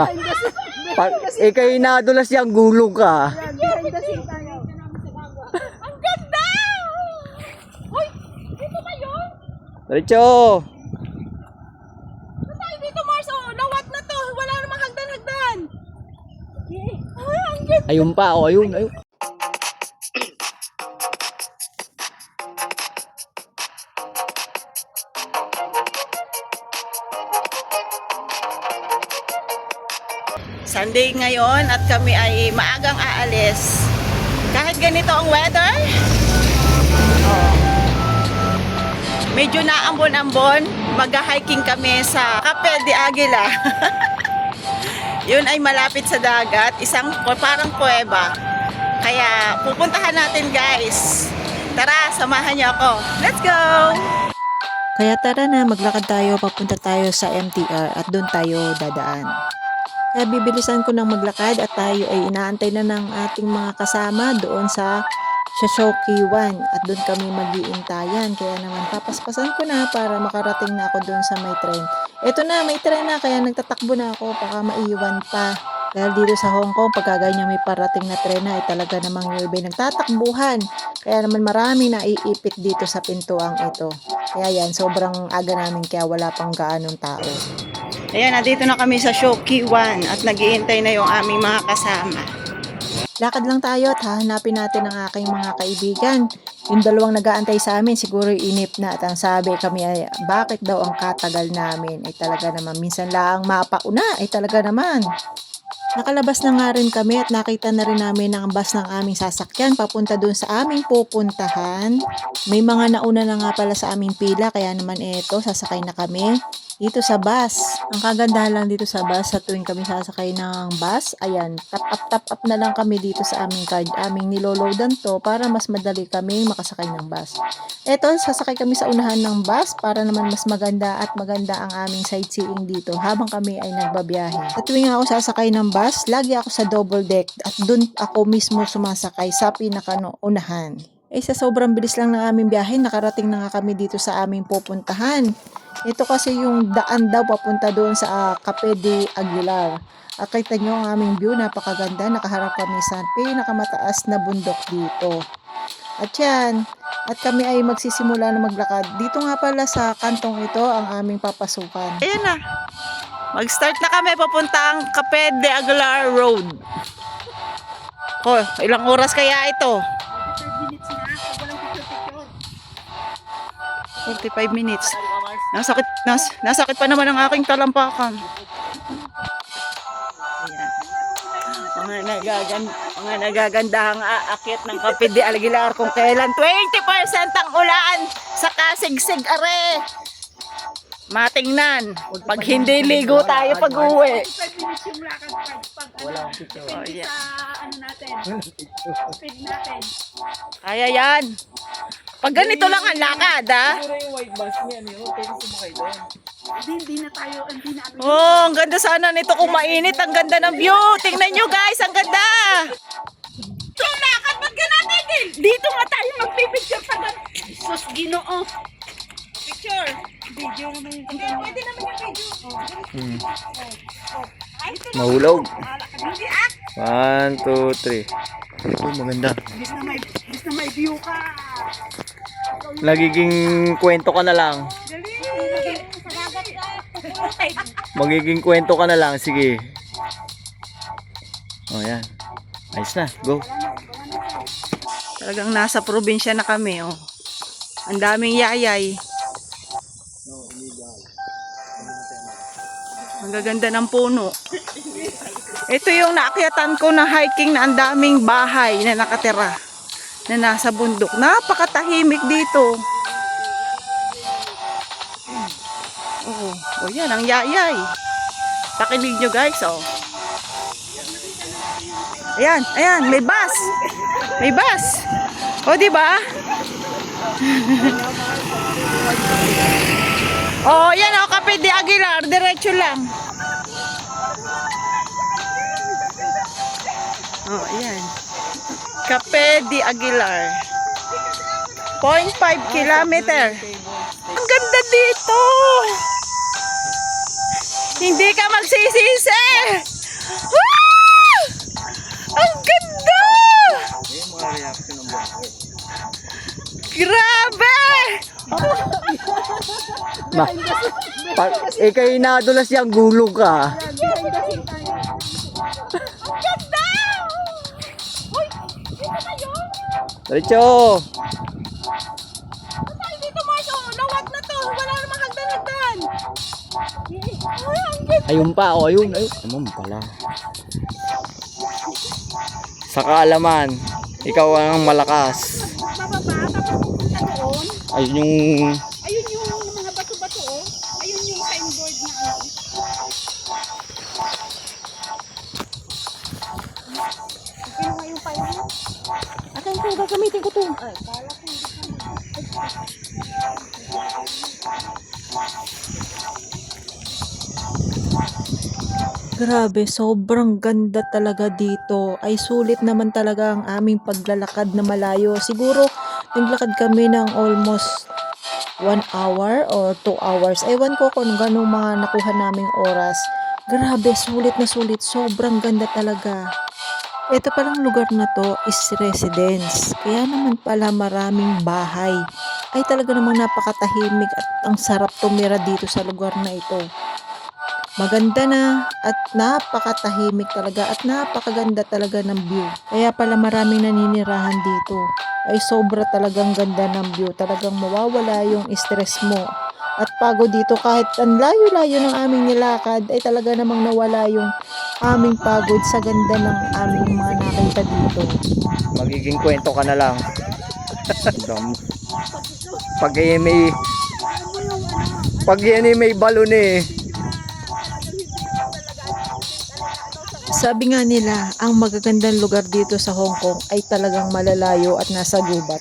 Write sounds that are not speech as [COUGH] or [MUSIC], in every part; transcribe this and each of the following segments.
Ma, pag ikay nadulas yung gulong ka. Ang ganda! Uy, dito ba yun? Diretso. Tayo dito, Mars? Oh, lawat na to. Wala namang hagdan-hagdan. Ay, ang ganda. Ayun pa, oh, ayun, ayun. Sunday ngayon at kami ay maagang aalis. Kahit ganito ang weather, oh, medyo naambon-ambon, mag-hiking kami sa Cape de Aguila. [LAUGHS] Yun ay malapit sa dagat, isang parang kuweba. Kaya pupuntahan natin guys. Tara, samahan niyo ako. Let's go! Kaya tara na, maglakad tayo, papunta tayo sa MTR at doon tayo dadaan. Kaya bibilisan ko ng maglakad at tayo ay inaantay na ng ating mga kasama doon sa Shoshoki 1 at doon kami mag-iintayan. Kaya naman papaspasan ko na para makarating na ako doon sa may train. Eto na, may train na kaya nagtatakbo na ako baka maiwan pa. Dahil dito sa Hong Kong, pagka ganyan may parating na tren na, ay talaga namang iba'y nagtatakbuhan. Kaya naman marami na iipit dito sa pintuang ito. Kaya yan, sobrang aga namin kaya wala pang gaanong tao. Ayan, nandito na kami sa Shoki 1 at nagiintay na yung aming mga kasama. Lakad lang tayo at hahanapin natin ang aking mga kaibigan. Yung dalawang nagaantay sa amin, siguro inip na. At ang sabi kami ay, bakit daw ang katagal namin? Ay talaga naman, minsan lang mapauna, ay talaga naman. Nakalabas na nga rin kami at nakita na rin namin ang bus ng aming sasakyan papunta doon sa aming pupuntahan. May mga nauna na nga pala sa aming pila kaya naman eto, sasakay na kami dito sa bus. Ang kagandahan lang dito sa bus, sa tuwing kami sasakay ng bus, ayan, tap up tap up na lang kami dito sa aming card. Aming niloloadan to para mas madali kami makasakay ng bus. Eto, sasakay kami sa unahan ng bus para naman mas maganda at maganda ang aming sightseeing dito habang kami ay nagbabiyahe. At tuwing ako sasakay ng bus, lagi ako sa double deck at dun ako mismo sumasakay sa pinakaunahan. Eh sa sobrang bilis lang ng aming biyahe, nakarating na nga kami dito sa aming pupuntahan. Ito kasi yung daan daw papunta doon sa uh, Cape de Aguilar. Ah, kita nyo ang aming view, napakaganda. Nakaharap kami sa pinakamataas na bundok dito. At yan, at kami ay magsisimula na maglakad. Dito nga pala sa kantong ito ang aming papasukan. Ayan na. Mag-start na kami papuntang Cape de Aguilar Road. Ko, ilang oras kaya ito? 45 minutes. Nasakit, nas, nasakit pa naman ang aking talampakan. Ayan. Mga nagagan mga nagagandahang aakyat ng Cape de Aguilar kung kailan 20% ang ulan sa kasigsig are. Matingnan. Pag hindi ligo tayo pag uwi. 5 minutes yung lakad pag, pag ano, depende Oh, yeah. ano natin, speed natin. Kaya yan. Pag ganito lang ang lakad, ha? Hindi, hindi na tayo, hindi na ano. Oh, ang ganda sana nito kung mainit. Ang ganda ng view. Tingnan nyo guys, ang ganda. Tulakad, ba't ka natin? Dito nga tayo magpipicture sa gan. Sus, ginoo. Picture. Video naman yung Hindi, pwede naman yung video. Oh, Hmm. oh. Mahulog. Ah. One, two, three. Ito, maganda. Bis na may, bis na may view ka. Nagiging kwento ka na lang. Magiging kwento ka na lang. Sige. Oh, yan. Ayos na. Go. Talagang nasa probinsya na kami, oh. Ang daming yayay. Ang gaganda ng puno. Ito yung naakyatan ko na hiking na ang daming bahay na nakatira na nasa bundok. Napakatahimik dito. Oo. Oh, yan ang yayay. Pakinig nyo guys, oh. Ayan, ayan, may bus. May bus. O, di ba? [LAUGHS] oh, yan o, Cape de Aguilar. Diretso lang. Oh, ayan. Cape de Aguilar. 0.5 kilometer. Ang ganda dito. Hindi ka magsisisi! Ah! Ang ganda! Grabe! Ma, pag ikay nadulas yung gulong ka. Diretso. Ay, dito Mars, oh, lawat na to. Wala namang hagdan-hagdan. Ayun pa, oh, ayun, ayun. Naman pala. Sa kaalaman, ikaw ang malakas. Bababa, tapos pupunta doon. Ayun yung Ayun yung mga bato-bato, oh. Ayun yung signboard na ano. Kinuha yung mo. Akin ko, gagamitin ko to. Ay, kala ko hindi ko Grabe, sobrang ganda talaga dito. Ay sulit naman talaga ang aming paglalakad na malayo. Siguro naglakad kami ng almost 1 hour or 2 hours. Ewan ko kung ganong mga nakuha naming oras. Grabe, sulit na sulit. Sobrang ganda talaga. Ito palang lugar na to is residence. Kaya naman pala maraming bahay. Ay talaga namang napakatahimik at ang sarap tumira dito sa lugar na ito. Maganda na at napakatahimik talaga at napakaganda talaga ng view. Kaya pala maraming naninirahan dito. Ay sobra talagang ganda ng view. Talagang mawawala yung stress mo. At pagod dito kahit ang layo-layo ng aming nilakad ay talaga namang nawala yung aming pagod sa ganda ng aming mga nakita dito. magiging kwento ka na lang. Pag may pag yan ay may balon eh. Sabi nga nila, ang magagandang lugar dito sa Hong Kong ay talagang malalayo at nasa gubat.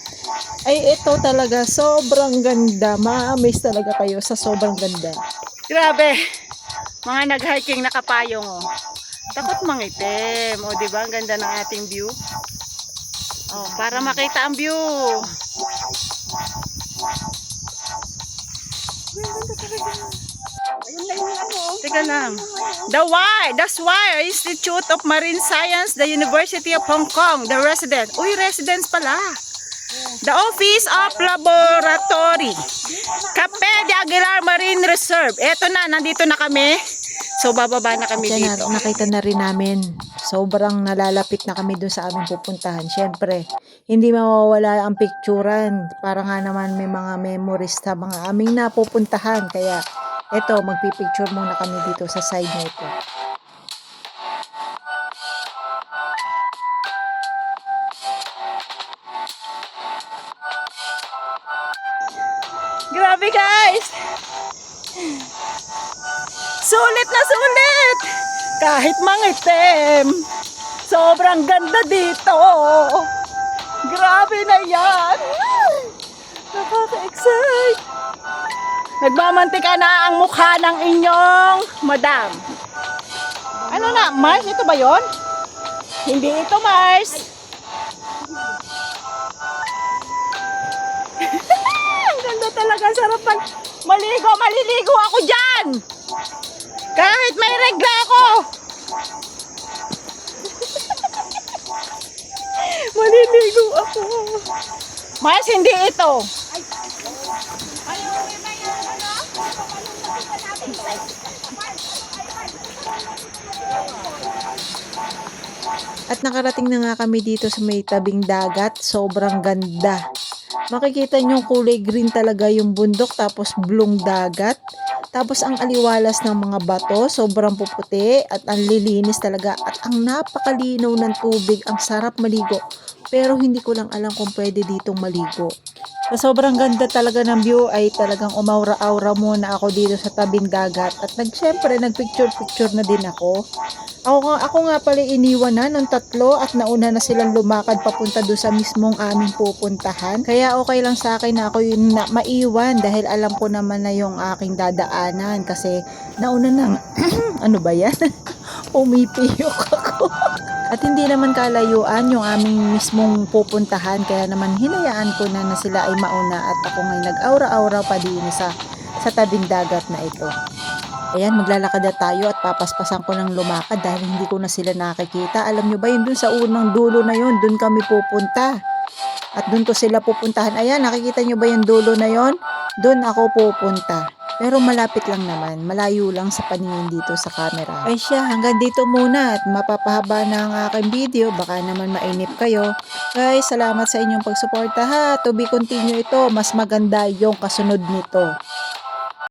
Ay ito talaga, sobrang ganda. Ma-amaze talaga kayo sa sobrang ganda. Grabe. Mga nag-hiking nakapayong, oh. Takot mangitim. O, di ba? Ang ganda ng ating view. Oh, para makita ang view. Yung ano, oh. Teka lang. The why, that's why Institute of Marine Science, the University of Hong Kong, the resident. Uy, residence pala. The Office of Laboratory. Cape de Aguilar Marine Reserve. Eto na, nandito na kami. So, bababa na kami Kaya dito. na, nakita na rin namin, sobrang nalalapit na kami doon sa aming pupuntahan. Siyempre, hindi mawawala ang picturean. Para nga naman may mga memories sa mga aming napupuntahan. Kaya, eto, magpipicture muna kami dito sa side na ito. Grabe guys! Sulit na sulit! Kahit mangitim, sobrang ganda dito. Grabe na yan! Nakaka-excite! Nagmamantika na ang mukha ng inyong madam. Ano na, Mars? Ito ba yon? Hindi ito, Mars. [LAUGHS] ang ganda talaga, sarap pag maligo, maliligo ako dyan! Kahit may regla ako! [LAUGHS] maliligo ako. Mars, hindi ito. At nakarating na nga kami dito sa may tabing dagat. Sobrang ganda. Makikita nyo kulay green talaga yung bundok tapos blue dagat. Tapos ang aliwalas ng mga bato, sobrang puputi at ang lilinis talaga at ang napakalinaw ng tubig, ang sarap maligo. Pero hindi ko lang alam kung pwede ditong maligo. Sa sobrang ganda talaga ng view ay talagang umaura-aura muna ako dito sa tabing dagat at nag syempre nagpicture-picture na din ako. Ako, ako nga pala iniwan na ng tatlo at nauna na silang lumakad papunta doon sa mismong aming pupuntahan. Kaya okay lang sa akin na ako yung na, maiwan dahil alam ko naman na yung aking dadaanan kasi nauna na [CLEARS THROAT] ano ba yan? [LAUGHS] Umipiyok ako. At hindi naman kalayuan yung aming mismong pupuntahan kaya naman hinayaan ko na na sila ay mauna at ako ngay nag-aura-aura pa din sa sa tabing dagat na ito. Ayan, maglalakad na tayo at papaspasan ko ng lumakad dahil hindi ko na sila nakikita. Alam nyo ba yun, dun sa unang dulo na yun, dun kami pupunta. At dun ko sila pupuntahan. Ayan, nakikita nyo ba yung dulo na yon? Dun ako pupunta. Pero malapit lang naman, malayo lang sa paningin dito sa camera. Ay siya, hanggang dito muna at mapapahaba na ang aking video. Baka naman mainip kayo. Guys, salamat sa inyong pagsuporta ha. To be continue ito, mas maganda yung kasunod nito.